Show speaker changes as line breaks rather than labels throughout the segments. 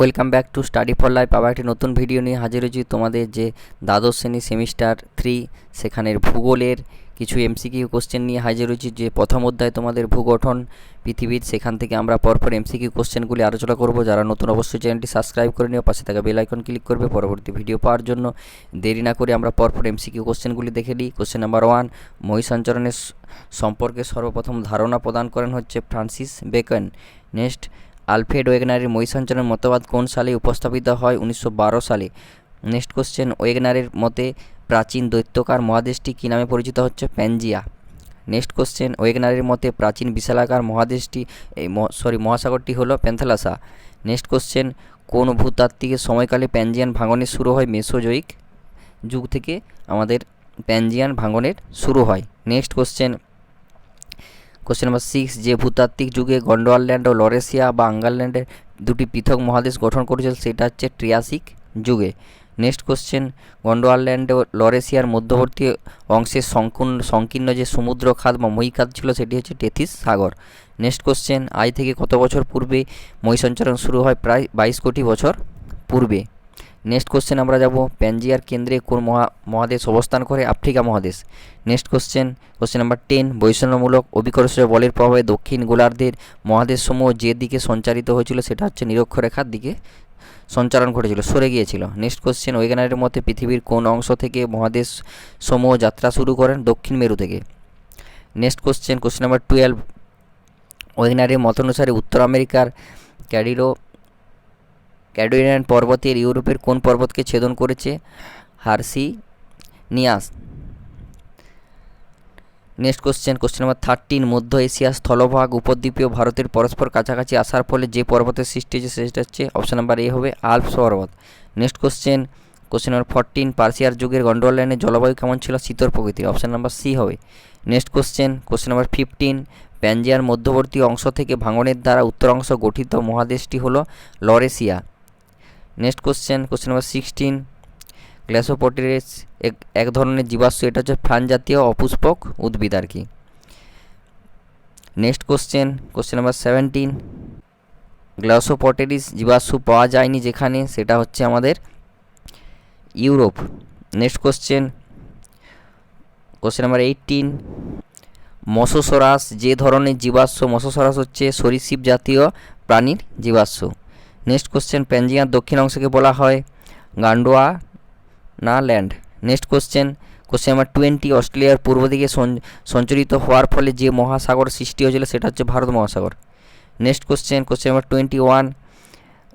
Welcome back to study for life. আবার একটি নতুন ভিডিও নিয়ে হাজির হয়েছি তোমাদের যে দ্বাদশ শ্রেণি সেমিস্টার থ্রি, সেখানের ভূগোলের কিছু এমসিকিউ কোশ্চেন নিয়ে হাজির হয়েছি। যে প্রথম অধ্যায় তোমাদের ভূগঠন পৃথিবীর, সেখান থেকে আমরা পরপর এমসিকিউ কোশ্চেনগুলি আলোচনা করব। যারা নতুন অবশ্যই চ্যানেলটি সাবস্ক্রাইব করে নিও, পাশে থাকা বেল আইকন ক্লিক করবে। পরবর্তী ভিডিও পাওয়ার জন্য দেরি না করে আমরা পরপর এমসিকিউ কোশ্চেনগুলি দেখে নিই। কোশ্চেন নাম্বার ওয়ান মহি সঞ্চরণের স- সম্পর্কে সর্বপ্রথম ধারণা প্রদান করেন হচ্ছে ফ্রান্সিস বেকন। নেক্সট আলফ্রেড ওয়েগনারের মহিষাঞ্চনের মতবাদ কোন সালে উপস্থাপিত হয় উনিশশো বারো সালে? নেক্সট কোশ্চেন, ওয়েগনারের মতে প্রাচীন দৈত্যকার মহাদেশটি কী নামে পরিচিত হচ্ছে? প্যানজিয়া। নেক্সট কোশ্চেন, ওয়েগনারের মতে প্রাচীন বিশালাকার মহাদেশটি, এই সরি, মহাসাগরটি হলো প্যান্থালাসা। নেক্সট কোশ্চেন, কোন ভূতাত্ত্বিকের সময়কালে প্যানজিয়ান ভাঙনের শুরু হয় মেসোজয়িক যুগ থেকে? আমাদের প্যানজিয়ান ভাঙনের শুরু হয়। Next question question number six যে ভূতাত্ত্বিক যুগে গন্ডোয়ারল্যান্ড ও লরেশিয়া বা আঙ্গারল্যান্ডের দুটি পৃথক মহাদেশ গঠন করেছিল, সেটা হচ্ছে ট্রিয়াসিক যুগে। নেক্সট কোশ্চেন গন্ডোয়ারল্যান্ড ও লরেশিয়ার মধ্যবর্তী অংশের সংকীর্ণ সংকীর্ণ যে সমুদ্র খাত বা মহিখাত ছিল, সেটি হচ্ছে টেথিস সাগর। নেক্সট কোশ্চেন আজ থেকে কত বছর পূর্বে মহিসঞ্চরণ শুরু হয়? প্রায় বাইশ কোটি বছর পূর্বে। নেক্সট কোশ্চেন আমরা যাব প্যানজিয়ার কেন্দ্রে কোন মহা, মহাদেশ অবস্থান করে? আফ্রিকা মহাদেশ। Next question question number ten বৈষম্যমূলক অভিকর্ষীয় বলের প্রভাবে দক্ষিণ গোলার্ধের মহাদেশসমূহ যে দিকে সঞ্চারিত হয়েছিল, সেটা হচ্ছে নিরক্ষরেখার দিকে সঞ্চারণ ঘটেছিল, সরে গিয়েছিল। নেক্সট কোশ্চেন ওয়েগানারের মতে পৃথিবীর কোন অংশ থেকে মহাদেশ সমূহ যাত্রা শুরু করেন? দক্ষিণ মেরু থেকে। Next question question number twelve ওয়েগনারের মতানুসারে উত্তর আমেরিকার ক্যাডিরো ক্যাডোরিয়ান পর্বতের ইউরোপের কোন পর্বতকে ছেদন করেছে? হার্সি, নিয়াস। Next question question number thirteen মধ্য এশিয়ার স্থলভাগ উপদ্বীপীয় ভারতের পরস্পর কাছাকাছি আসার ফলে যে পর্বতের সৃষ্টি হয়েছে সেটা হচ্ছে অপশন নাম্বার এ হবে আলপস পর্বত। Next question question number fourteen পার্সিয়ার যুগের গন্ডোয়ারল্যান্ডের জলবায়ু কেমন ছিল শীতল প্রকৃতির? অপশন নাম্বার সি হবে। Next question question number fifteen প্যানজিয়ার মধ্যবর্তী অংশ থেকে ভাঙনের দ্বারা উত্তর অংশ গঠিত মহাদেশটি হলো Laurasia. Next question question number sixteen Glossopteris এক এক ধরনের জীবাশ্ম, এটা হচ্ছে ফ্রান জাতীয় অপুষ্পক উদ্ভিদ আর কি। Next question question number seventeen Glossopteris জীবাশ্ম পাওয়া যায়নি যেখানে, সেটা হচ্ছে আমাদের Europe. Next question question number eighteen Mesosaurus যে ধরনের জীবাশ্ম মসোসরাস হচ্ছে সরীসৃপ জাতীয় প্রাণীর জীবাশ্ম। নেক্সট কোশ্চেন প্যানজিয়ার দক্ষিণ অংশকে বলা হয় Gondwana land next question question number twenty অস্ট্রেলিয়ার পূর্ব দিকে সঞ্চ- সঞ্চারিত হওয়ার ফলে যে মহাসাগর সৃষ্টি হয়েছিল সেটা হচ্ছে ভারত মহাসাগর। Next question question number twenty one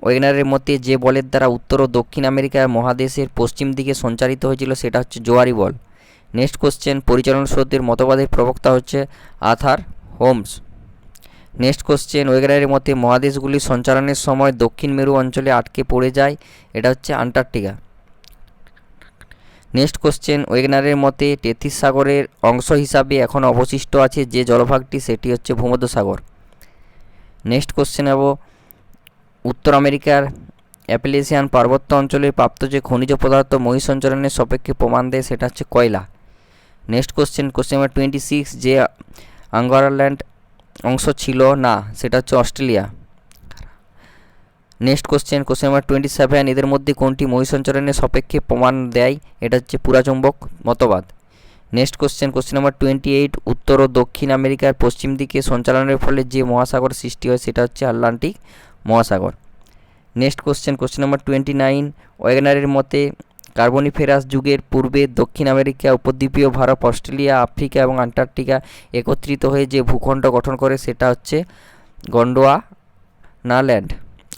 ওয়েগনারের মতে যে বলের দ্বারা উত্তর ও দক্ষিণ আমেরিকার মহাদেশের পশ্চিম দিকে সঞ্চারিত হয়েছিল সেটা হচ্ছে জোয়ারি বল। নেক্সট কোশ্চেন পরিচালনা সত্যের মতবাদের প্রবক্তা হচ্ছে আথার হোমস। নেক্সট কোশ্চেন ওয়েগনারের মতে মহাদেশগুলি সঞ্চালনের সময় দক্ষিণ মেরু অঞ্চলে আটকে পড়ে যায়, এটা হচ্ছে আন্টার্কটিকা। নেক্সট কোশ্চেন ওয়েগনারের মতে টেথিস সাগরের অংশ হিসাবে এখন অবশিষ্ট আছে যে জলভাগটি, সেটি হচ্ছে ভূমধ্যসাগর। নেক্সট কোশ্চেন নেব, উত্তর আমেরিকার অ্যাপেলেসিয়ান পার্বত্য অঞ্চলে প্রাপ্ত যে খনিজ পদার্থ মহিষঞ্চরণের সাপেক্ষে প্রমাণ দেয়, সেটা হচ্ছে কয়লা। Next question question number twenty six যে আঙ্গারল্যান্ড অংশ ছিল না, সেটা হচ্ছে Australia. Next question question number twenty seven এদের মধ্যে কোনটি মহিষঞ্চরণের সাপেক্ষে প্রমাণ দেয়? এটা হচ্ছে পুরাচুম্বক মতবাদ। Next question question number twenty eight উত্তর ও দক্ষিণ আমেরিকার পশ্চিম দিকে সঞ্চালনের ফলে যে মহাসাগর সৃষ্টি হয়, সেটা হচ্ছে আটলান্টিক মহাসাগর। Next question question number twenty nine ওয়েগনারের মতে কার্বনিফেরাস যুগের পূর্বে দক্ষিণ আমেরিকা, উপদ্বীপীয় ভারত, অস্ট্রেলিয়া, আফ্রিকা এবং আন্টার্কটিকা একত্রিত হয়ে যে ভূখণ্ড গঠন করে সেটা হচ্ছে Gondwana land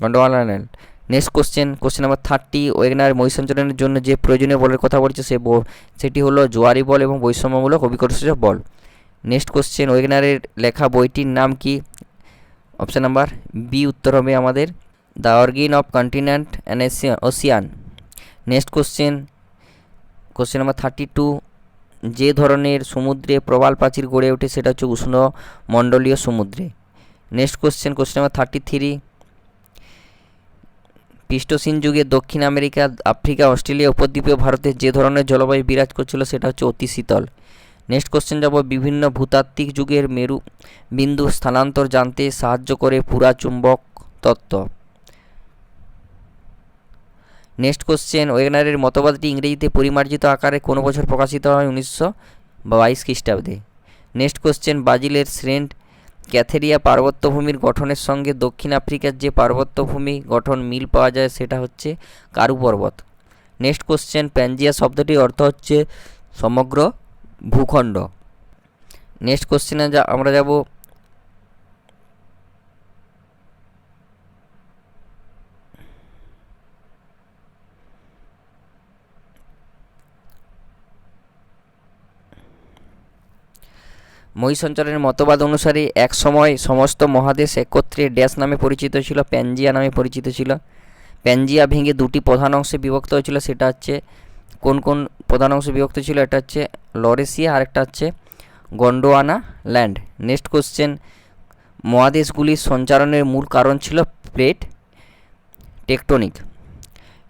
Gondwana land next question question number thirty Wegener মহিষঞ্চরণের জন্য যে প্রয়োজনীয় বলের কথা বলছে সে সেটি হলো জোয়ারি বল এবং বৈষম্যমূলক অভিকর্ষজ বল। নেক্সট কোশ্চেন ওয়েগনারের লেখা বইটির নাম কি? অপশান নাম্বার বি উত্তর হবে আমাদের the origin of continent and ocean next question. Question number thirty two. যে ধরনের সমুদ্রে প্রবাল প্রাচীর গড়ে ওঠে সেটা হচ্ছে উষ্ণ মণ্ডলীয় সমুদ্রে। Next question question number thirty three. Pleistocene যুগে দক্ষিণ আমেরিকা, আফ্রিকা, অস্ট্রেলিয়া, উপদ্বীপীয় ভারতের যে ধরনের জলবায়ু বিরাজ করছিল সেটা হচ্ছে অতি শীতল। নেক্সট কোশ্চেন যাব বিভিন্ন ভূতাত্ত্বিক যুগের মেরু বিন্দু স্থানান্তর জানতে সাহায্য করে পুরা চুম্বক তত্ত্ব। নেক্সট কোশ্চেন, ওয়েগনারের মতবাদটি ইংরেজিতে পরিমার্জিত আকারে কোনো বছর প্রকাশিত হয়? উনিশশো বাইশ খ্রিস্টাব্দে। নেক্সট কোশ্চেন, ব্রাজিলের সেন্ট ক্যাথেরিয়া পার্বত্যভূমির গঠনের সঙ্গে দক্ষিণ আফ্রিকার যে পার্বত্যভূমি গঠন মিল পাওয়া যায় সেটা হচ্ছে কারু পর্বত। নেক্সট কোশ্চেন প্যাঞ্জিয়া শব্দটির অর্থ হচ্ছে সমগ্র ভূখণ্ড। নেক্সট কোশ্চেনে যা আমরা যাব মহিষঞ্চরের মতবাদ অনুসারে এক সময় সমস্ত মহাদেশ একত্রে ড্যাশ নামে পরিচিত ছিল প্যাঞ্জিয়া নামে পরিচিত ছিল। প্যাঞ্জিয়া ভেঙে দুটি প্রধান অংশে বিভক্ত হয়েছিল, সেটা হচ্ছে, কোন কোন প্রধান অংশে বিভক্ত ছিল, এটা হচ্ছে লরেসিয়া আর একটা হচ্ছে গন্ডোয়ানা ল্যান্ড। নেক্সট কোশ্চেন মহাদেশগুলির সঞ্চারণের মূল কারণ ছিল প্লেট টেকটনিক।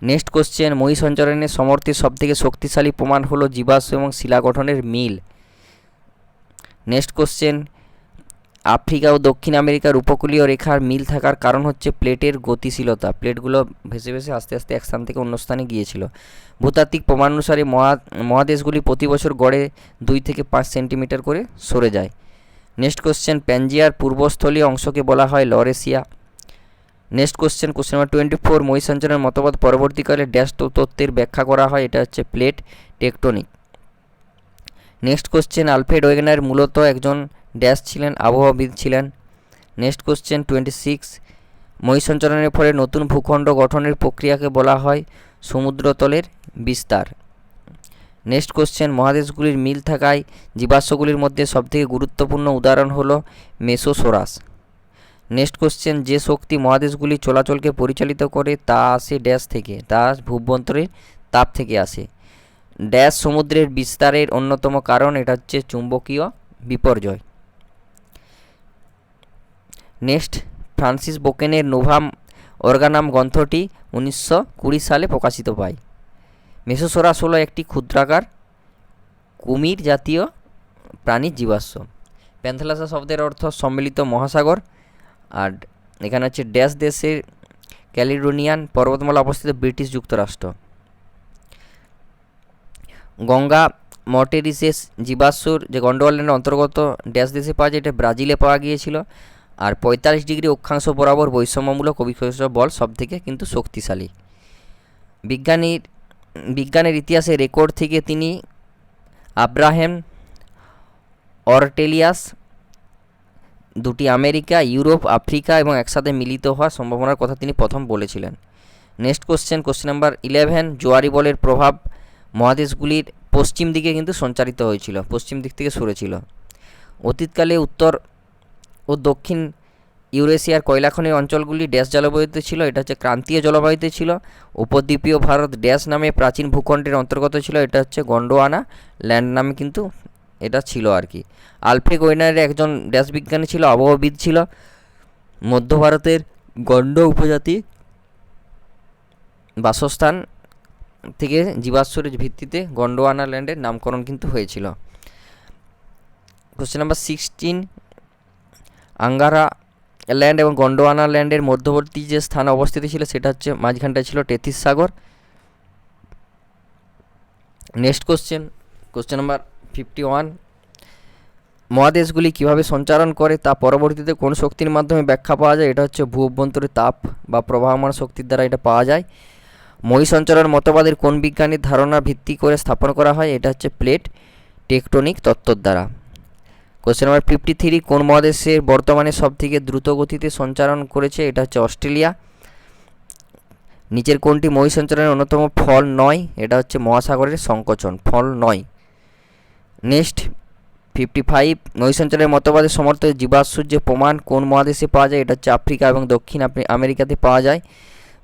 নেক্সট কোশ্চেন মহি সঞ্চারণের সমর্থের সবথেকে শক্তিশালী প্রমাণ হলো জীবাশ্ম এবং শিলা গঠনের মিল। নেক্সট কোশ্চেন আফ্রিকা ও দক্ষিণ আমেরিকার উপকূলীয় রেখার মিল থাকার কারণ হচ্ছে প্লেটের গতিশীলতা। প্লেটগুলো ভেসে ভেসে আস্তে আস্তে এক স্থান থেকে অন্য স্থানে গিয়েছিল। ভূতাত্ত্বিক প্রমাণ অনুসারে মহা, মহাদেশগুলি প্রতি বছর গড়ে দুই থেকে পাঁচ সেন্টিমিটার করে সরে যায়। নেক্সট কোশ্চেন প্যাঞ্জিয়ার পূর্বস্থলীয় অংশকে বলা হয় Laurasia. Next question question number twenty four মহিষঞ্চনের মতবাদ পরবর্তীকালে ড্যাশ তত্ত্বের ব্যাখ্যা করা হয়। এটা হচ্ছে plate tectonic. Next question Alfred Wegener মূলত একজন ড্যাশ ছিলেন, আবহাওয়াবিদ ছিলেন। নেক্সট কোশ্চেন টোয়েন্টি সিক্স মহিষঞ্চরণের ফলে নতুন ভূখণ্ড গঠনের প্রক্রিয়াকে বলা হয় সমুদ্রতলের বিস্তার। নেক্সট কোশ্চেন মহাদেশগুলির মিল থাকায় জীবাশ্মগুলির মধ্যে সবথেকে গুরুত্বপূর্ণ উদাহরণ হল মেসোসোরাস। নেক্সট কোশ্চেন যে শক্তি মহাদেশগুলি চলাচলকে পরিচালিত করে তা আসে ড্যাশ থেকে, তা ভূভ্যন্তরের তাপ থেকে আসে। ড্যাশ সমুদ্রের বিস্তারের অন্যতম কারণ এটা হচ্ছে চুম্বকীয় বিপর্যয়। নেক্সট, ফ্রান্সিস বোকেনের নোভাম অর্গানাম গ্রন্থটি উনিশশো কুড়ি সালে প্রকাশিত পায়। মেসোসোরাস হলো একটি ক্ষুদ্রাকার কুমির জাতীয় প্রাণীর জীবাশ্ম। প্যান্থালাসা শব্দের অর্থ সম্মিলিত মহাসাগর আর এখানে হচ্ছে ড্যাশ দেশের ক্যালিডোনিয়ান পর্বতমালা অবস্থিত ব্রিটিশ যুক্তরাষ্ট্র। গঙ্গা, মর্টেরিসেস, জীবাশ্মর যে গন্ডোয়ালের অন্তর্গত ড্যাশ দেশে পাওয়া যায়, এটা ব্রাজিলে পাওয়া গিয়েছিল। আর পঁয়তাল্লিশ ডিগ্রি অক্ষাংশ বরাবর বৈষম্যমূলক অভিকর্ষ বল সবথেকে কিন্তু শক্তিশালী। বিজ্ঞানীর, বিজ্ঞানের ইতিহাসে রেকর্ড থেকে তিনি আব্রাহেম অরটেলিয়াস, দুটি আমেরিকা, ইউরোপ, আফ্রিকা এবং একসাথে মিলিত হওয়ার সম্ভাবনার কথা তিনি প্রথম বলেছিলেন। Next question question number eleven, Zuari বলের প্রভাব মহাদেশগুলির পশ্চিম দিকে কিন্তু সঞ্চারিত হয়েছিল, পশ্চিম দিক থেকে সরেছিল। অতীতকালে উত্তর ও দক্ষিণ ইউরেশিয়ার কয়লাখনি অঞ্চলগুলি ড্যাশ জলবায়ুতে ছিল, এটা হচ্ছে ক্রান্তীয় জলবায়ুতে ছিল। উপদ্বীপীয় ভারত ড্যাশ নামে প্রাচীন ভূখণ্ডের অন্তর্গত ছিল, এটা হচ্ছে গন্ডোয়ানা, ল্যান্ড নামে কিন্তু এটা ছিল আর কি। আলফ্রেড ওয়েনারের একজন ড্যাশ বিজ্ঞানী ছিল আবহাওয়াবিদ ছিল। মধ্য ভারতের গন্ড উপজাতি বাসস্থান থেকে জীবাশ্মের ভিত্তিতে গন্ডোয়ানা ল্যান্ডের নামকরণ কিন্তু হয়েছিল। Question number sixteen Angara land এবং গন্ডোয়ানা ল্যান্ডের মধ্যবর্তী যে স্থান অবস্থিত ছিল, সেটা হচ্ছে মাঝখানটায় ছিল টেথিস সাগর। Next question question number fifty one মহাদেশগুলি কীভাবে সঞ্চারণ করে তা পরবর্তীতে কোন শক্তির মাধ্যমে ব্যাখ্যা পাওয়া যায়? এটা হচ্ছে ভূ অভ্যন্তরের তাপ বা প্রবাহমান শক্তির দ্বারা এটা পাওয়া যায়। মহি সঞ্চারণ মতবাদের কোন বিজ্ঞানীর ধারণা ভিত্তি করে স্থাপন করা হয়, এটা হচ্ছে প্লেট টেকটনিক তত্ত্বর দ্বারা। কোশ্চেন নাম্বার ফিফটি থ্রি কোন মহাদেশের বর্তমানে সবথেকে দ্রুত গতিতে সঞ্চারণ করেছে, এটা হচ্ছে অস্ট্রেলিয়া। নিচের কোনটি মহি সঞ্চারণের অন্যতম ফল নয়, এটা হচ্ছে মহাসাগরের সংকোচন, ফল নয়। নেক্সট ফিফটি ফাইভ নৈসঞ্চারের মতবাদের সমর্থিত জীবাশ্মর যে প্রমাণ কোন মহাদেশে পাওয়া যায়, এটা হচ্ছে আফ্রিকা এবং দক্ষিণ আমেরিকাতে পাওয়া যায়।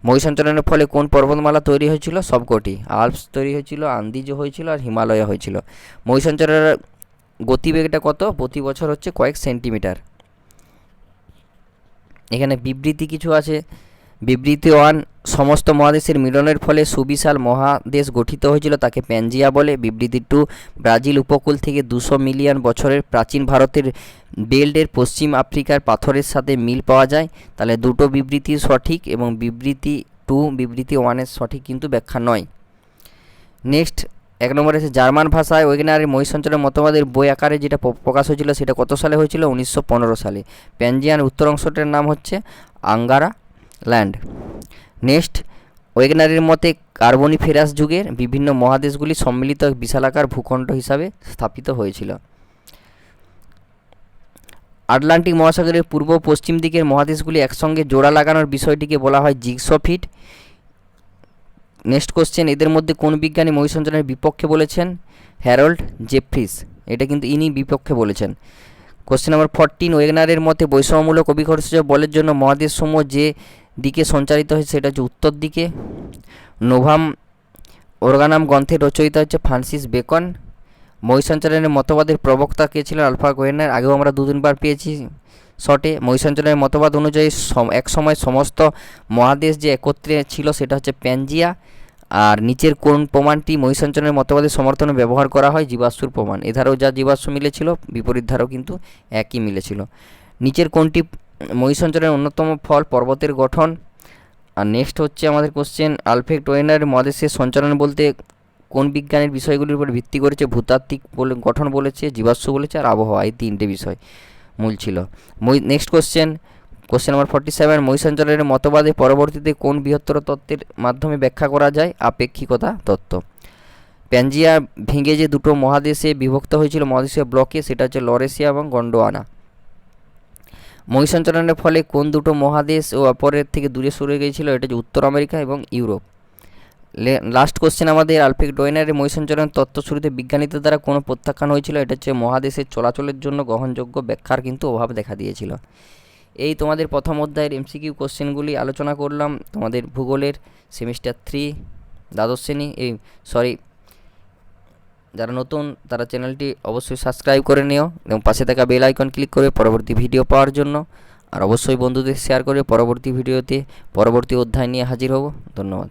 মহিষঞ্চরণের ফলে কোন পর্বতমালা তৈরি হয়েছিল? সবকটি। আলপস তৈরি হয়েছিল, আন্দিজ হয়েছিল, আর হিমালয় হয়েছিল। মহিষঞ্চরের গতিবেগটা কত? প্রতি বছর হচ্ছে কয়েক সেন্টিমিটার। এখানে বিবৃতি কিছু আছে। বিবৃতি ওয়ান, সমস্ত মহাদেশের মিলনের ফলে সুবিশাল মহাদেশ গঠিত হয়েছিল তাকে প্যাঞ্জিয়া বলে। বিবৃতি টু, ব্রাজিল উপকূল থেকে দুশো মিলিয়ন বছরের প্রাচীন ভারতের বেল্টের পশ্চিম আফ্রিকার পাথরের সাথে মিল পাওয়া যায়। তাহলে দুটো বিবৃতি সঠিক এবং বিবৃতি টু, বিবৃতি ওয়ানের সঠিক কিন্তু ব্যাখ্যা নয়। নেক্সট, এক নম্বরে আছে, জার্মান ভাষায় ওয়েগনারের মহিষঞ্চলের মতবাদের বই আকারে যেটা প্রকাশ হয়েছিল সেটা কত সালে হয়েছিল? উনিশশো পনেরো সালে। প্যানজিয়ান উত্তর অংশটার নাম হচ্ছে আঙ্গারা। ল্যান্ড নেক্সট ওয়েগনারের মতে কার্বনিফেরাস যুগের বিভিন্ন মহাদেশগুলি সম্মিলিত বিশালাকার ভূখণ্ড হিসাবে স্থাপিত হয়েছিল। আটলান্টিক মহাসাগরের পূর্ব পশ্চিম দিকের মহাদেশগুলি একসঙ্গে জোড়া লাগানোর বিষয়টিকে বলা হয় জিগসফিট নেক্সট কোশ্চেন এদের মধ্যে কোন বিজ্ঞানী মহিষঞ্জনের বিপক্ষে বলেছেন? হ্যারল্ড জেফ্রিস এটা কিন্তু ইনি বিপক্ষে বলেছেন। কোশ্চেন নাম্বার ফরটিন ওয়েগনারের মতে বৈষম্যমূলক অভিকর্ষ বলের জন্য মহাদেশসমূহ যে দিকে সঞ্চারিত হয়েছে, সেটা হচ্ছে উত্তর দিকে। নোভাম অর্গানাম গ্রন্থের রচয়িতা হচ্ছে ফ্রান্সিস বেকন। মহিষঞ্চরণের মতবাদের প্রবক্তা কে ছিলেন আলফা গোয়েনার? আগেও আমরা দু তিনবার পেয়েছি শটে। মহিষঞ্চরণের মতবাদ অনুযায়ী এক সময় সমস্ত মহাদেশ যে একত্রে ছিল, সেটা হচ্ছে প্যানজিয়া। আর নিচের কোন প্রমাণটি মহিষঞ্চরণের মতবাদের সমর্থনে ব্যবহার করা হয়? জীবাশ্মুর প্রমাণ। এধারেও যা জীবাশ্ম মিলেছিল, বিপরীত ধারেও কিন্তু একই মিলেছিল। নিচের কোনটি মহিষঞ্চরণের অন্যতম ফল পর্বতের গঠন। আর নেক্সট হচ্ছে আমাদের কোশ্চেন আলফ্রেড ওয়েনার মহাদেশের সঞ্চালন বলতে কোন বিজ্ঞানের বিষয়গুলির উপর ভিত্তি করেছে? ভূতাত্ত্বিক বলে, গঠন বলেছে, জীবাশ্ম বলেছে, আর আবহাওয়া, এই তিনটে বিষয় মূল ছিল। Next question question number forty seven মহিষাঞ্চলের মতবাদে পরবর্তীতে কোন বৃহত্তর তত্ত্বের মাধ্যমে ব্যাখ্যা করা যায়? আপেক্ষিকতা তত্ত্ব। প্যানজিয়া ভেঙে যে দুটো মহাদেশে বিভক্ত হয়েছিল মহাদেশীয় ব্লকে, সেটা হচ্ছে লরেশিয়া এবং গন্ডোয়ানা। মহিষাঞ্চলনের ফলে কোন দুটো মহাদেশ ও অপরের থেকে দূরে সরে গিয়েছিল এটা হচ্ছে উত্তর আমেরিকা এবং ইউরোপ। লাস্ট কোশ্চেন আমাদের আলফ্রেড ডোয়েনারের মহিষঞ্চরণ তত্ত্ব শুরুতে বিজ্ঞানীদের দ্বারা কোনো প্রত্যাখ্যান হয়েছিল? এটা হচ্ছে মহাদেশের চলাচলের জন্য গ্রহণযোগ্য ব্যাখ্যার কিন্তু অভাব দেখা দিয়েছিল। এই তোমাদের প্রথম অধ্যায়ের এমসিকিউ কোশ্চেনগুলি আলোচনা করলাম। তোমাদের ভূগোলের সেমিস্টার থ্রি দ্বাদশ শ্রেণি, এই সরি যারা নতুন, তারা চ্যানেলটি অবশ্যই সাবস্ক্রাইব করে নিও এবং পাশে থাকা বেল আইকন ক্লিক করে পরবর্তী ভিডিও পাওয়ার জন্য। আর অবশ্যই বন্ধুদের শেয়ার করে পরবর্তী ভিডিওতে পরবর্তী অধ্যায় নিয়ে হাজির হব। ধন্যবাদ।